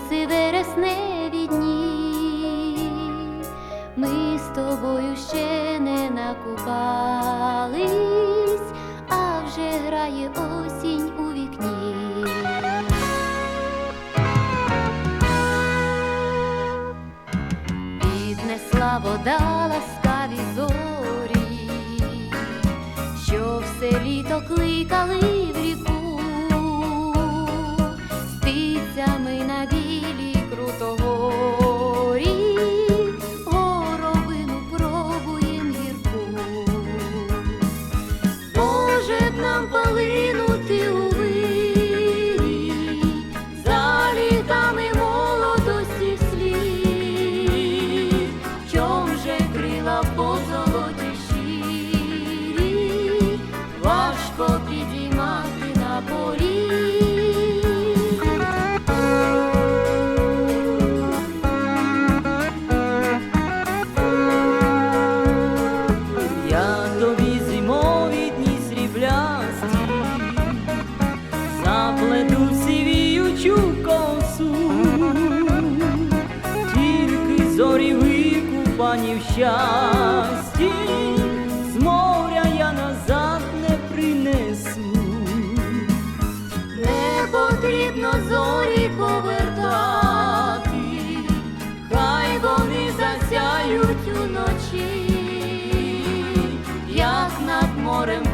роси вересневі дні, ми з тобою ще не накупались, а вже грає осінь у вікні. Віднесла вода ласкаві зорі, що все літо кликали туманів щасті, з моря я назад не принесу, не потрібно зорі повертати, хай вони засяють уночі, як над морем.